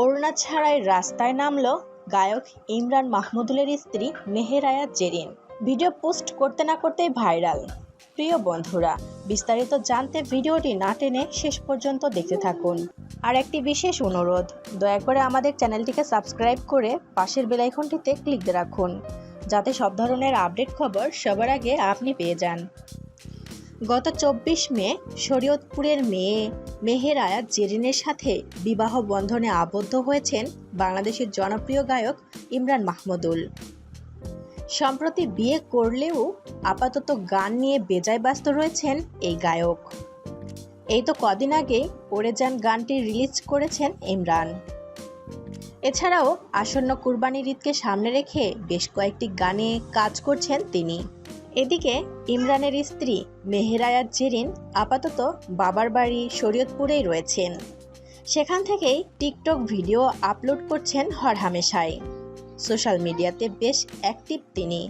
ওড়না ছাড়াই রাস্তায় নামল গায়ক ইমরান মাহমুদুলের স্ত্রী মেহেরায়া জেরিন। ভিডিও পোস্ট করতে না করতেই ভাইরাল। প্রিয় বন্ধুরা, বিস্তারিত জানতে ভিডিওটি না টেনে শেষ পর্যন্ত দেখতে থাকুন। আর একটি বিশেষ অনুরোধ, দয়া করে আমাদের চ্যানেলটিকে সাবস্ক্রাইব করে পাশের বেলাইকনটিতে ক্লিক রাখুন, যাতে সব ধরনের আপডেট খবর সবার আগে আপনি পেয়ে যান। গত চব্বিশ মে শরীয়তপুরের মেয়ে মেহের আয়াত জেরিনের সাথে বিবাহ বন্ধনে আবদ্ধ হয়েছেন বাংলাদেশের জনপ্রিয় গায়ক ইমরান মাহমুদুল। সম্প্রতি বিয়ে করলেও আপাতত গান নিয়ে বেজায় ব্যস্ত রয়েছেন এই গায়ক। এই তো কদিন আগে পড়ে যান গানটি রিলিজ করেছেন ইমরান। এছাড়াও আসন্ন কুরবানির ঈদকে সামনে রেখে বেশ কয়েকটি গানে কাজ করছেন তিনি। এদিকে ইমরানের স্ত্রী মেহেরায়াত জেরিন আপাতত বাবার বাড়ি শরীয়তপুরেই রয়েছেন। সেখান থেকেই টিকটক ভিডিও আপলোড করছেন হরহামেশাই সোশ্যাল মিডিয়াতে বেশ অ্যাক্টিভ তিনি।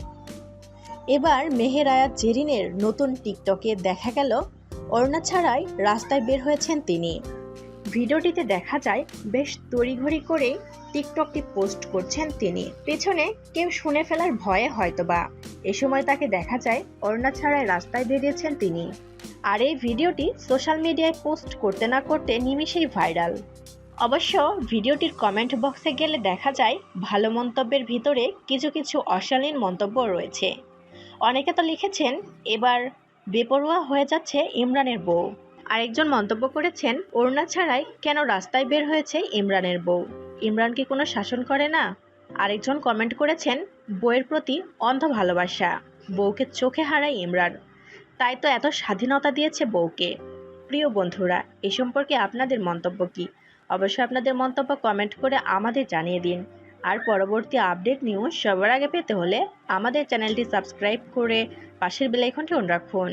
এবার মেহেরায়াত জেরিনের নতুন টিকটকে দেখা গেল অরুণা ছাড়াই রাস্তায় বের হয়েছেন তিনি। ভিডিওটিতে দেখা যায়, বেশ তড়িঘড়ি করে টিকটকটি পোস্ট করছেন তিনি। পেছনে কেউ শুনে ফেলার ভয়ে হয়তোবা। এ সময় তাকে দেখা যায়, অরুণা ছাড়ায় রাস্তায় বেরিয়েছেন তিনি। আর এই ভিডিওটি সোশ্যাল মিডিয়ায় পোস্ট করতে না করতে নিমিষেই ভাইরাল। অবশ্য ভিডিওটির কমেন্ট বক্সে গেলে দেখা যায়, ভালো মন্তব্যের ভিতরে কিছু কিছু অশালীন মন্তব্য রয়েছে। অনেকে তো লিখেছেন, এবার বেপরোয়া হয়ে যাচ্ছে ইমরানের বউ। আরেকজন মন্তব্য করেছেন, ওড়না ছাড়াই কেন রাস্তায় বের হয়েছে ইমরানের বউ? ইমরান কি কোনো শাসন করে না? আরেকজন কমেন্ট করেছেন, বউয়ের প্রতি অন্ধ ভালোবাসা, বউকে চোখে হারায় ইমরান। তাই তো এত স্বাধীনতা দিয়েছে বউকে। প্রিয় বন্ধুরা, এ সম্পর্কে আপনাদের মন্তব্য কি? অবশ্যই আপনাদের মন্তব্য কমেন্ট করে আমাদের জানিয়ে দিন। আর পরবর্তী আপডেট নিউজ সবার আগে পেতে হলে আমাদের চ্যানেলটি সাবস্ক্রাইব করে পাশের বেলাইকনটি অন রাখুন।